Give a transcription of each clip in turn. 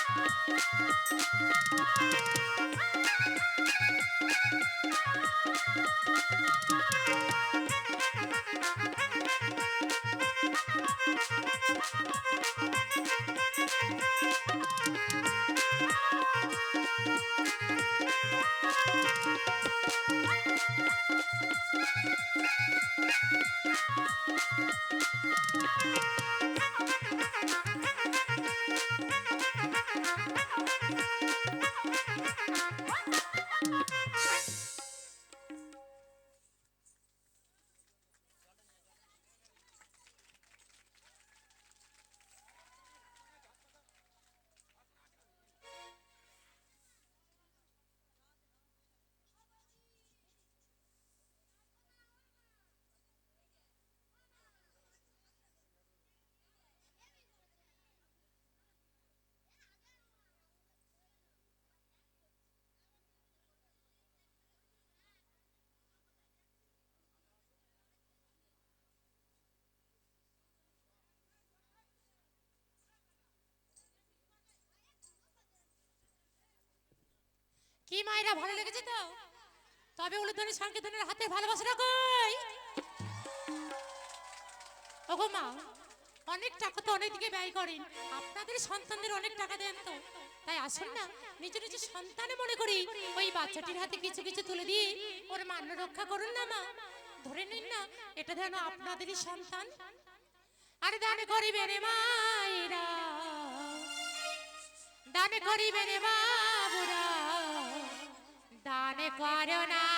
Thank you. কি মায়েরা, ভালো লেগেছে তো? তবে উলুধ্বনি সংকেতনের হাতে ভালোবাসা কই? ওগো মা, অনেক টাকা তো অনেক দিকে ব্যয় করেন। আপনাদের সন্তানদের অনেক টাকা দেন তো। তাই আসুন না, নিজ নিজ সন্তানে মনে করি ওই বাচ্চাটির হাতে কিছু কিছু তুলে দিয়ে ওর মান্য রক্ষা করুন না মা। ধরে নিন না, এটা যেন আপনাদেরই সন্তান। আর দান করিবে রে মায়েরা। দান করিবে রে বাবুরা ไม่กลัวเดี๋ยวนะ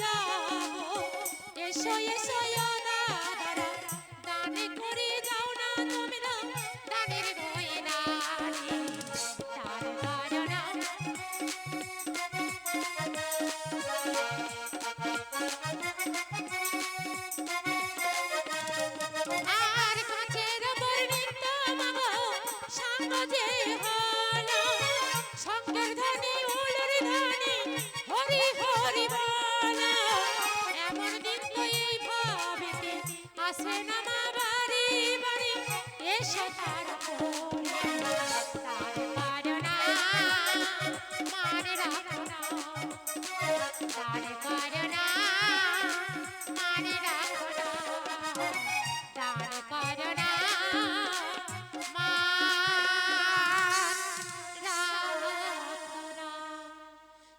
যাব এসো এসো।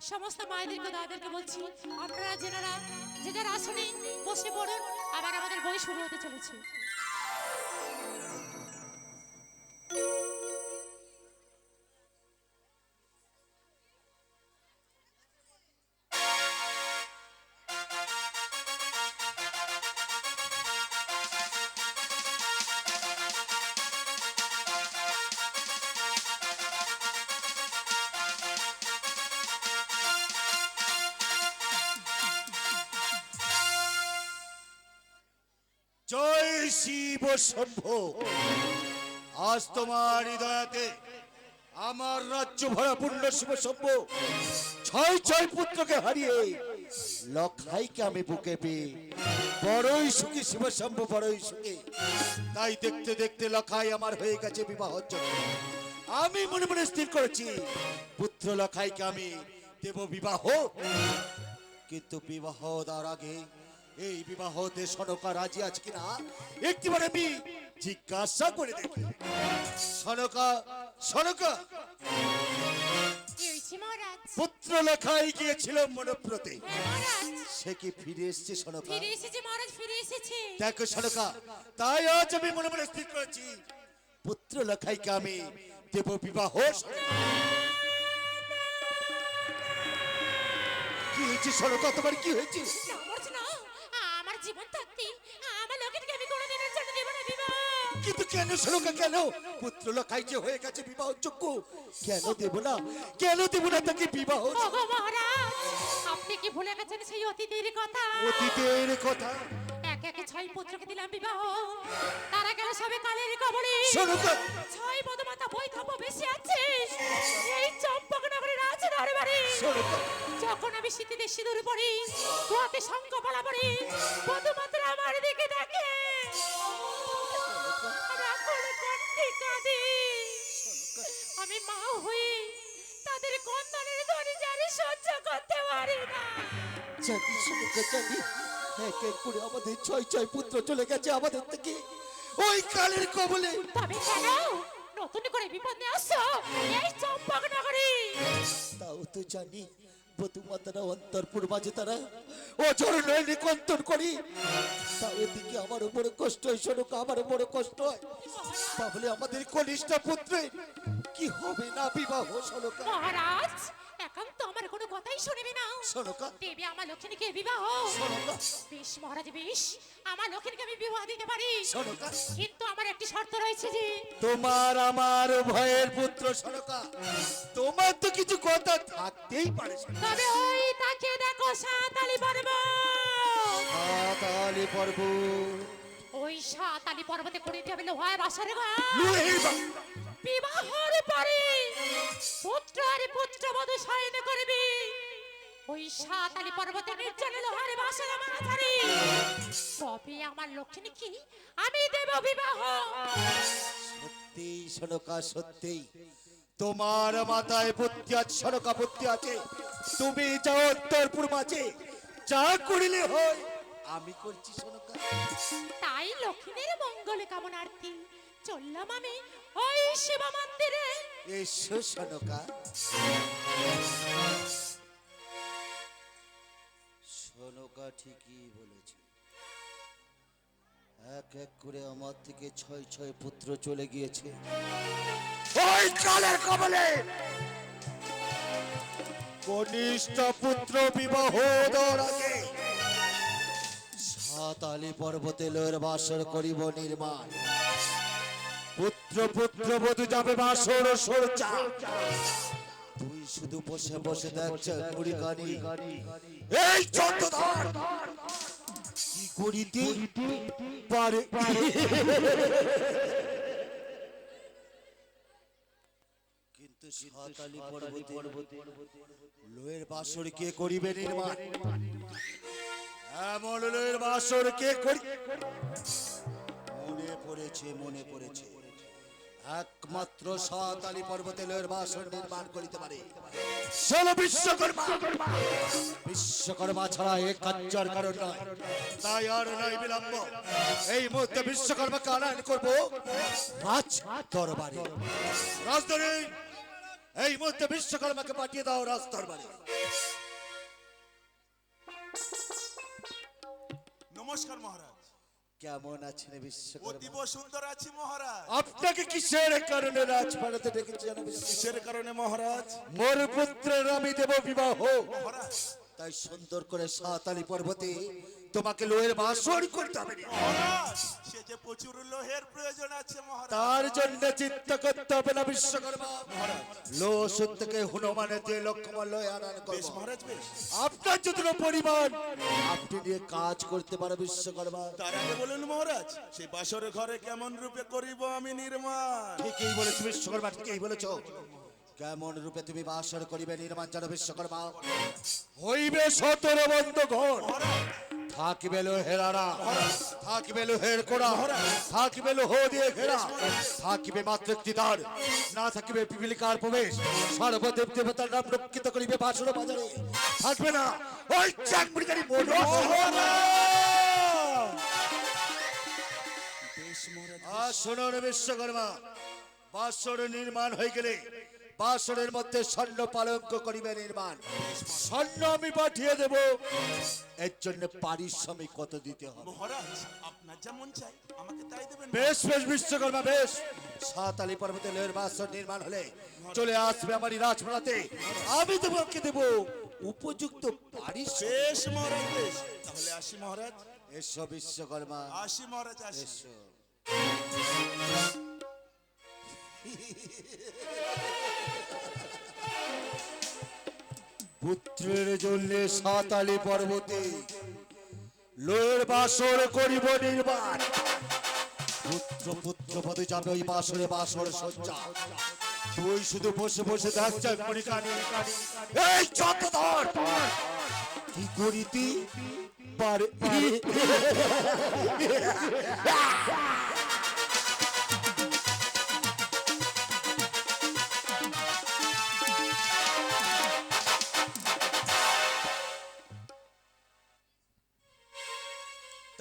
সমস্ত মায়েদেরকে, দাদাদেরকে বলছি, আপনারা যেনারা যে যার আসনে বসে পড়ুন, আবার আমাদের বই শুরু হতে চলেছে। জয় শিব শম্ভ। আজ তোমার হৃদয়াতে আমার রাজ্য ভরা পূর্ণ শিব শম্ভ। ছয় ছয় পুত্রকে হারিয়ে লক্ষাইকে আমি বুকে পেয়ে বড়ই সুখী শিব শম্ভ, বড়ই সুখী। তাই দেখতে দেখতে লখাই আমার হয়ে গেছে বিবাহ আমি মনে মনে স্থির করেছি, পুত্র লখাইকে আমি দেব বিবাহ। কিন্তু বিবাহ দেওয়ার আগে এই বিবাহতে সনকা রাজি আছে কিনা? একটিবার আমি জিজ্ঞাসা করে দেখি। সনকা সনকা। পুত্র লেখাই গিয়েছিল মনপ্রতে। সে কি ফিরে এসছে সনকা? ফিরে এসেছে মহারাজ ফিরে এসেছে। দেখো সনকা তাই আজ আমি মনে মনে স্থির করেছি। পুত্র লেখাইকে আমি দেব বিবাহ কি হয়েছে সনকা? তোমার কি হয়েছে? কিন্তু কেন শ্লোকা কেন? পুত্র লখাই যে হয়ে গেছে বিবাহ যোগ্য। কেন দেব না? কেন দেব না তাকে বিবাহ? আপনি কি ভুলে গেছেন সেই অতীতের কথা? অতীতের কথা। এক একে ছয় পুত্রকে দিলাম বিবাহ। তারা গেল সবে কালের ছয় বেশি আছে। এই যখন আমি শীতিতে সিঁদুর পড়ি তোয়াতে শঙ্খ বলা পড়ি। মধুমাত্রা আমার দিকে দেখে। কাঁদে আমি মা হই তাদের কন্দনের ধ্বনি জানি সহ্য করতে পারি না। জানি শ্লোকা জানি এক এক করে আমাদের ছয় ছয় পুত্র চলে গেছে আমাদের থেকে। ওই কালের কবলে। তবে কেন? নতুন করে বিপদ নিয়ে আসছো? এই চম্পক নগরী। তাও তো জানি বধুমাতারা অন্তরপুর মাঝে তারা নয় কন্তর করি। তাও এদিকে আমার বড় কষ্ট হয় শোনকা আমার বড় কষ্ট হয়। তাহলে আমাদের কনিষ্ঠা পুত্রের কি হবে না বিবাহ শোনকা মহারাজ এখন তো আমার কোনো কথাই শুনবে না। দেবী আমার লক্ষ্মীকে বিবাহ। বেশ মহারাজ বেশ। আমার লক্ষ্মীকে আমি বিবাহ দিতে পারি। কিন্তু আমার একটি শর্ত রয়েছে যে তোমার আমার ভয়ের পুত্র শোনকা তোমার তো কিছু কথা থাকতেই পারে তবে ওই তাকে দেখো সাঁতালি পর্বত সাতালি পর্ব। ওই সাতালি পর্বতে করে যাবে লোহার বাসারে ঘর বিবাহর পরে পুত্র আর পুত্র বধূ শয়ন করবি। ওই সাতালি পর্বতে নির্জনে লোহার বাসার আমার ধরে কবে আমার লক্ষ্মী কি? আমি দেব বিবাহ। সত্যি সনকা সত্যি। তোমার মাথায় বুদ্ধি আছে সনকা বুদ্ধি আছে। তুমি যাও উত্তর পূর্বাচে। যা করিলে হয় আমি করছি সনকা তাই লক্ষ্মীর মঙ্গলে কামনার্থী চললাম আমি ওই শিব মন্দিরে। এসো সনকা সনকা ঠিকই বলেছে। এক এক করে আমার থেকে ছয় ছয় পুত্র চলে গিয়েছে। ওই কবলে। কনিষ্ঠ পুত্র বিবাহ দেওয়ার সাতালি পর্বতে লোয়ের বাসর করিব নির্মাণ। পুত্র পুত্র, বধূ যাবে বাসর সরচা তুই শুধু বসে বসে দেখছ কুড়ি গানি এই চন্দ্রধর কি করিতে পারে? কিন্তু সাতালি পর্বতে লোয়ের বাসর কে করিবে নির্মাণ? এমন লোয়ের বাসর কে করি মনে পড়েছে মনে পড়েছে। একমাত্র সাতালি পর্বতে লোয়ের বাসন নির্মাণ করিতে পারে। ষোলো বিশ্বকর্মা। বিশ্বকর্মা ছাড়া এ কার্যর কারণ নয়। তাই আর নয় বিলম্ব। এই মুহূর্তে বিশ্বকর্মাকে আনয়ন করব রাজ দরবারে। রাজধানী এই মুহূর্তে বিশ্বকর্মাকে পাঠিয়ে দাও রাজ দরবারে। নমস্কার মহারাজ। কেমন আছেন বিশ্বকর্মা? অতীব সুন্দর আছি মহারাজ। আপনাকে কিসের কারণে রাজপাড়াতে ডেকেছি জানো? কিসের কারণে মহারাজ? মোর পুত্রের আমি দেব বিবাহ। মহারাজ। তাই সুন্দর করে সাতালি পর্বতে তোমাকে লোয়ের বাসর করতে হবে। মহারাজ! যে প্রচুর লোহের প্রয়োজন আছে তার জন্য চিন্তা করতে হবে না বিশ্বকর্মা। লো থেকে হনুমানের যে লক্ষ্মণ লয় আনান বেশ মহারাজ বেশ। আপনার যতটা পরিমাণ আপনি নিয়ে কাজ করতে পারে বিশ্বকর্মা। তার আগে বলুন মহারাজ সেই বাসর ঘরে কেমন রূপে করিব আমি নির্মাণ? ঠিকই বলেছ বিশ্বকর্মা ঠিকই বলেছ। কেমন রূপে তুমি বাসর করিবে নির্মাণ জানো বিশ্বকর্মা? হইবে সতেরো বন্ধ ঘর থাকিবে লোহেরারা থাকিবে লোহের কোড়া থাকিবে লোহ দিয়ে ঘেরা থাকিবে মাত্র একটি দ্বার না থাকিবে পিপিলিকার প্রবেশ। সর্বদেব দেবতার নাম রক্ষিত করিবে বাসর বাজারে। থাকবে না ওই চাকরিকারী মনো আর শোনুন বিশ্বকর্মা বাসর নির্মাণ হয়ে গেলে বাসরের মধ্যে স্বর্ণ পালঙ্ক করিবে নির্মাণ। স্বর্ণ আমি পাঠিয়ে দেব। এর জন্য পারিশ্রমিক কত দিতে হবে? মহারাজ আপনার যেমন চাই আমাকে তাই দেবেন বেশ বেশ বিশ্বকর্মা বেশ। সাতালি পর্বতে লোহের বাসর নির্মাণ হলে চলে আসবে আমারই রাজপাড়াতে আমি তোমাকে দেব উপযুক্ত পারিশ্রমিক। বেশ মহারাজ বেশ। তাহলে আসি মহারাজ। এসো বিশ্বকর্মা। আসি মহারাজ আসি। এসো। পুত্রের জন্য সাতালি পর্বতে লোয়ের বাসর করিব নির্মাণ পুত্র পুত্র পদে যাবে ওই বাসরে বাসর সজ্জা। তুই শুধু বসে বসে দেখছ এই কি করিতি পারে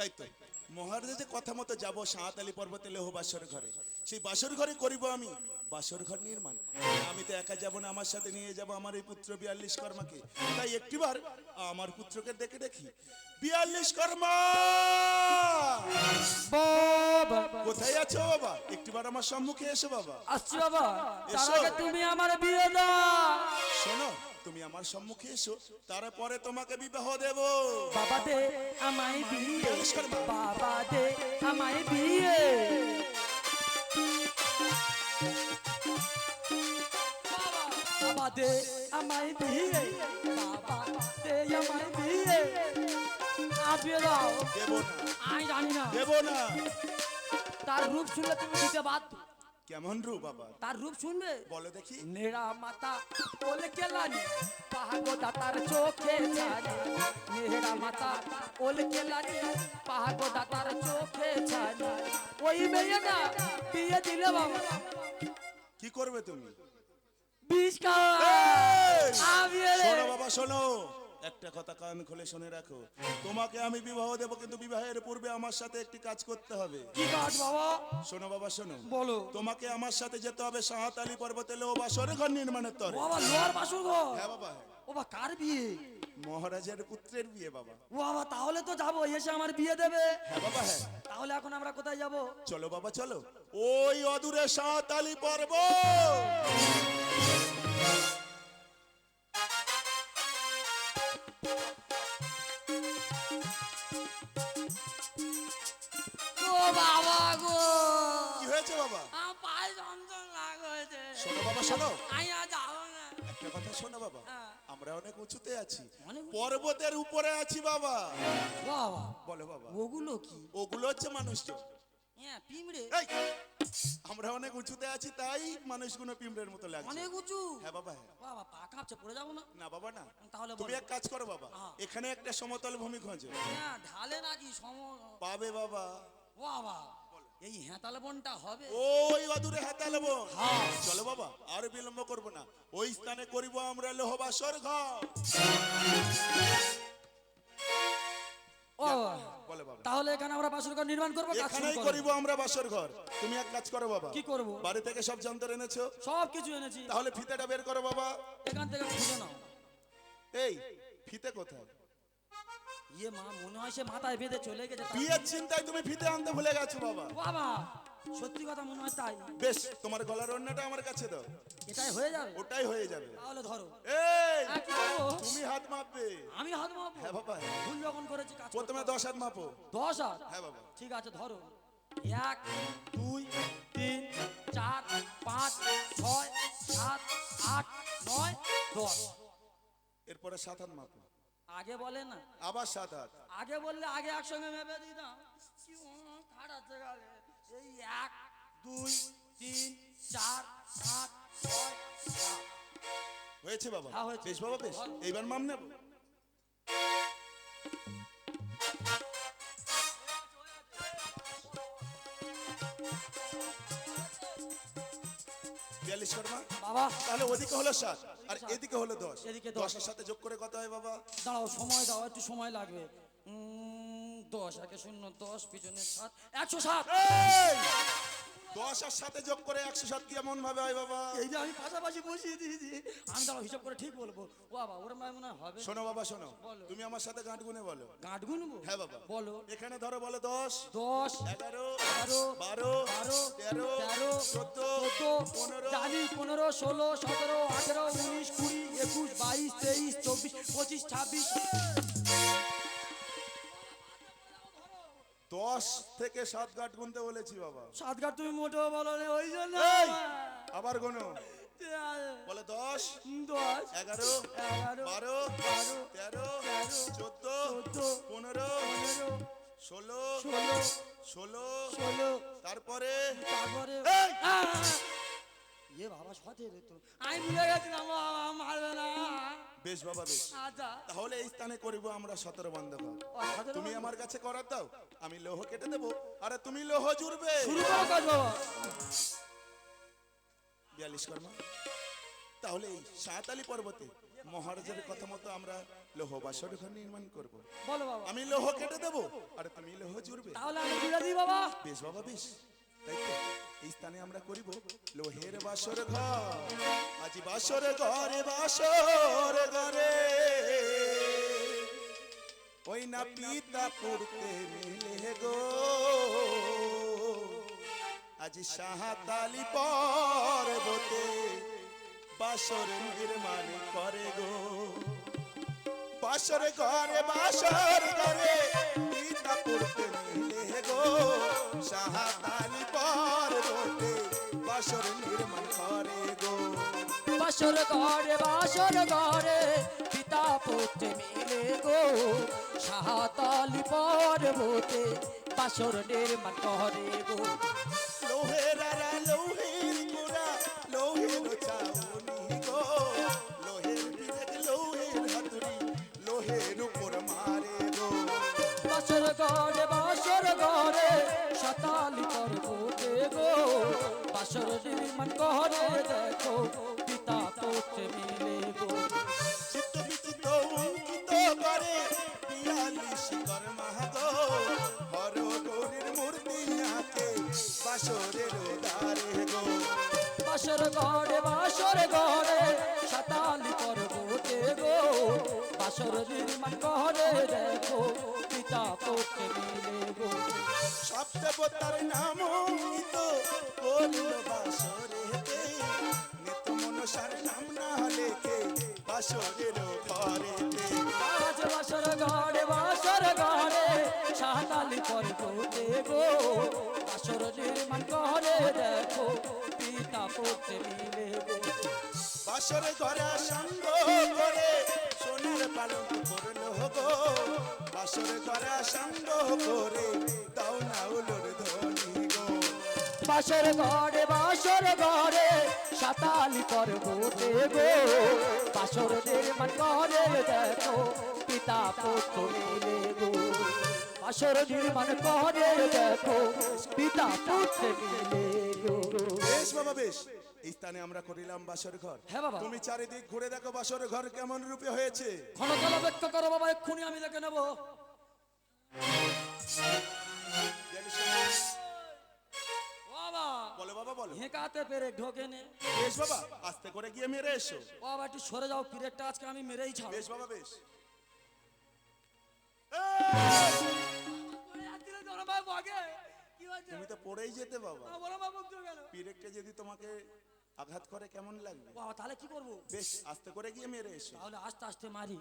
তাই তো মহারাজের কথা মতো যাব সাঁতালি পর্বতে লেহ বাসর ঘরে। সেই বাসর ঘরে করিব আমি। বাসর ঘর নির্মাণ। আমি তো একা যাব না আমার সাথে নিয়ে যাব আমার এই পুত্র বিয়াল্লিশ কর্মাকে। তাই একটিবার আমার পুত্রকে দেখে দেখি। বিয়াল্লিশ কর্মা! কোথায় আছো বাবা? একটিবার আমার সম্মুখে এসো বাবা। আসছি বাবা। এসো। তুমি আমার বিয়ে দাও। শোনো তুমি আমার সম্মুখে এসো তারপরে তোমাকে বিবাহ দেব। বাবা দে আমায় বিয়ে। বাবা। দে আমায় বিয়ে। বাবা দে আমায় বিয়ে। বাবা দে আমায় বিয়ে। দাও। দেবো না। আমি জানি না। দেবো না। তার রূপ শুনলে তুমি দিতে বাধ্য। কেমন রূপ বাবা তার রূপ শুনবে? বলো দেখি। নেড়া মাতা ওলে কেলানি পাহাগো দাতার চোখে ছানি। নেড়া মাতা ওলে কেলানি পাহাগো দাতার চোখে ছানি। ওই মেয়ে না বিয়ে দিলে বাবা। কি করবে তুমি? বিষ খাওয়া। শোনো বাবা শোনো। একটা কথা কান খুলে শুনে রাখো। তোমাকে আমি বিবাহ দেবো কিন্তু বিবাহের পূর্বে আমার সাথে একটি কাজ করতে হবে। কি কাজ বাবা? শোনো বাবা শোনো। বলো। তোমাকে আমার সাথে যেতে হবে সাহাতালি পর্বতে লো বা ঘর নির্মাণের তরে। বাবা লোয়ার বাসুর ঘর? হ্যাঁ বাবা হ্যাঁ। ও বা কার বিয়ে? মহারাজের পুত্রের বিয়ে বাবা। ও বাবা তাহলে তো যাব এসে আমার বিয়ে দেবে। হ্যাঁ বাবা হ্যাঁ। তাহলে এখন আমরা কোথায় যাব? চলো বাবা চলো। ওই অদূরে সাঁতালি পর্ব অনেক উঁচুতে আছি। পর্বতের উপরে আছি বাবা। বাবা। বলো বাবা। ওগুলো কি? ওগুলো হচ্ছে মানুষজন। হ্যাঁ পিমড়ে আমরা অনেক উঁচুতে আছি তাই মানুষগুলো পিঁপড়ের মতো লাগছে। অনেক উঁচু? হ্যাঁ বাবা হ্যাঁ। বাবা পা কাঁপছে পড়ে যাব না। না বাবা না। তাহলে তুমি এক কাজ করো বাবা। হ্যাঁ। এখানে একটা সমতল ভূমি খোঁজো। হ্যাঁ ঢালে নাকি সম পাবে বাবা। বাবা। এই হেঁতালে বনটা হবে। ওই অদূরে হাতালে বোন। হ্যাঁ। চলো বাবা আর বিলম্ব করব না। ওই স্থানে করিব আমরা ও বলে তাহলে এখানে আমরা বাসুর ঘর নির্মাণ করব এখানেই করব। আমরা বাসর ঘর। তুমি এক কাজ করো বাবা। কি করব? বাড়ি থেকে সব যন্ত্র এনেছো? সব কিছু এনেছি। তাহলে ফিতেটা বের করো বাবা। এখান থেকে খুঁজে নাও। এই ফিতে কোথায়? ইয়ে মা মনে হয় সে মাথায় বেঁধে চলে গেছে। বিয়ের চিন্তায় তুমি ফিতে আনতে ভুলে গেছো বাবা। বাবা সত্যি কথা মনে হয় তাই। বেশ তোমার গলার অন্যটা আমার কাছে দাও। এটাই হয়ে যাবে? ওটাই হয়ে যাবে। তাহলে ধরো। এই করব? তুমি হাত মাপবে। আমি হাত মাপবো? হ্যাঁ বাবা হ্যাঁ। ভুল যখন করেছি কাজ প্রথমে করতে দশ হাত মাপো। হবে। দশ হাত? হ্যাঁ বাবা। ঠিক আছে ধরো। এক দুই তিন চার পাঁচ ছয় সাত আট নয় দশ। এরপরে সাত হাত মাপো। আগে বলে না। আবার সাত হাত। আগে বললে আগে একসঙ্গে মেপে দিতাম। গালে এই এক দুই তিন চার পাঁচ ছয় সাত। হয়েছে বাবা। হ্যাঁ। বেশ বাবা বেশ। এইবার মাপ নেব। বিয়াল্লিশ শর্মা? বাবা। তাহলে ওদিকে হলো সাত আর এদিকে হলো দশ। এদিকে দশের সাথে যোগ করে কত হয় বাবা? দাঁড়াও সময় দাও একটু সময় লাগবে। উম, দশ একে শূন্য দশ পিছনে সাত একশো সাত! দশ আর সাথে যোগ করে একশো সাত কেমন ভাবে হয় বাবা। এই যে আমি পাশাপাশি বসিয়ে দিয়েছি আমি দাঁড়াও হিসাব করে ঠিক বলব। ও বাবা ওর মায় মনে হবে। শোনো বাবা শোনো। তুমি আমার সাথে গাঁট গুনে বলো। গাঁট গুনবো? হ্যাঁ বাবা। বলো। এখানে ধরো বলো দশ। দশ এগারো এগারো বারো বারো তেরো তেরো চোদ্দ চোদ্দ পনেরো। জানি পনেরো ষোলো সতেরো আঠেরো উনিশ কুড়ি একুশ বাইশ তেইশ চব্বিশ পঁচিশ ছাব্বিশ। দশ থেকে সাত গাঁট গুনতে বলেছি বাবা। সাত ঘাট তুমি মোটেও বলো ওই জন্য! আবার গোনো। বলে দশ দশ এগারো এগারো বারো বারো তেরো চোদ্দ পনেরো পনেরো ষোলো ষোলো ষোলো ষোলো তারপরে তারপরে এই! বাবা সতেরো তো আমি ভুলে গেছিলাম বাবা মারবে না। বেশ বাবা বেশ। আচ্ছা। তাহলে এই স্থানে করিব আমরা সতেরো বন্ধ ঘর ও, সতেরো তুমি আমার কাছে করার দাও আমি লৌহ কেটে দেবো। আরে তুমি লৌহ জুড়বে শুরু করো কাজ বাবা। বিয়াল্লিশ কর্মা। তাহলে এই সাঁতালি পর্বতে মহারাজের কথা মতো আমরা লৌহ বাসর ঘর নির্মাণ করব। বলো বাবা। আমি লৌহ কেটে দেবো আর তুমি লোহ জুড়বে তাহলে আমি ঘুরে দিই বাবা। বেশ বাবা বেশ। তাই তো? এই স্থানে আমরা করিব লোহের বাসর ঘর। আজি বাসর ঘরে বাসর ঘরে। ওই না পিতা পড়তে মিলে গো। আজি সাহাতালি পর্বতে বাসর নির্মাণ করে গো। বাসর ঘরে বাসর ঘরে পিতা পড়তে মিলে গো। পর্বতে বাসর নির্মাণ করে গো। বাসর ঘরে বাসর ঘরে পিতা পিতা পুত্রে মিলে গো। সাহাতালি পর্বতে বাসর নির্মাণ করে গো। লোহের লোহের গোড়া লোহের চাউনি গো। লোহের বিবেক লোহের হাতুড়ি লোহের উপর মারে গো। বাসর গড়ে বাসর নির্মাণ করে দেখো, পিতা পুত্রে মিলে গো। চিত্ত বিচিত্ত অঙ্কিত করে বিয়াল্লিশ কর্মা গো? হর গৌরীর মূর্তি আঁকে বাসরের দ্বারে গো বাসর গড়ে বাসর গড়ে সাতালি পর্বতে গো বাসর নির্মাণ করে দেখো, পিতা পুত্রে মিলে গো। সপ্তবতার নাম করল বাসরেতে নিত মনসার নাম না লেখে বাসরের ঘরেতে আজ বাসর গড়ে বাসর গড়ে সাতালি পর্বতে গো, বাসর নির্মাণ করে দেখো পিতা পুত্রে মিলে বাসর ঘরে সঙ্গ করে সোনার পালন ঘরে করে দাও না উলোর বাসর গড়ে বাসর গড়ে সাতালি পর্বতে গো। বাসর নির্মাণ করে দেখো পিতা পুত্র মিলে গো। বাসর নির্মাণ করে দেখো পিতা পুত্র মিলে গো। বেশ বাবা বেশ। এই স্থানে আমরা করিলাম বাসর ঘর। হ্যাঁ বাবা। তুমি চারিদিক ঘুরে দেখো বাসর ঘর কেমন রূপে হয়েছে। ক্ষণকাল অপেক্ষা করো বাবা এক্ষুনি আমি দেখে নেব। বাবা বলো। হেঁকাতে পেরে ঢোকে নে বেশ বাবা আস্তে করে গিয়ে মেরে এসো। বাবা একটু সরে যাও পিরেটটা আজকে আমি মেরেই ছাড়ো বেশ বাবা বেশ। তুমি তো পড়েই যেতে বাবা। পিরেকটা যদি তোমাকে আঘাত করে কেমন লাগবে? বাবা তাহলে কি করব? বেশ আস্তে করে গিয়ে মেরে এসো। তাহলে আস্তে আস্তে মারি।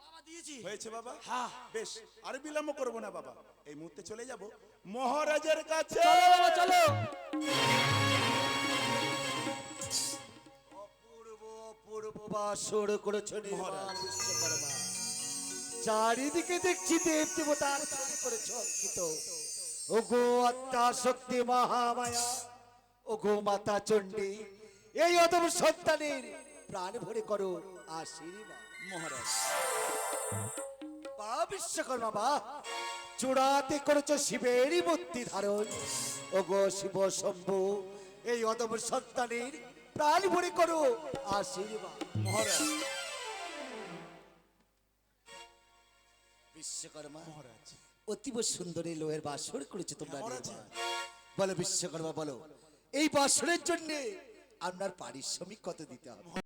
বাবা দিয়েছি। হয়েছে বাবা? হ্যাঁ। বেশ আর বিলম্ব করব না বাবা। এই মুহূর্তে চলে যাব। মহারাজের কাছে। চলো বাবা চলো। অপূর্ব অপূর্ব বাসর করেছ মহারাজ। বিশ্বকর্মা। চারিদিকে দেখছি দেব দেবতার ছবি করেছ অঙ্কিত ও গো আত্মা শক্তি মহামায়া ও গো মাতা চণ্ডী এই অদম সন্তানের প্রাণ ভরে করো আশীর্বাদ। মহারাজ। বা বিশ্বকর্মা বা। চূড়াতে করেছ শিবেরই মূর্তি ধারণ। ও গো শিব শম্ভু এই অদম সন্তানের প্রাণ ভরে করো আশীর্বাদ। মহারাজ। বিশ্বকর্মা মহারাজ। অতীব সুন্দর এই লোহের বাসর করেছে তোমরা হ্যাঁ। বলো বিশ্বকর্মা বলো এই বাসরের জন্য আপনার পারিশ্রমিক কত দিতে হবে?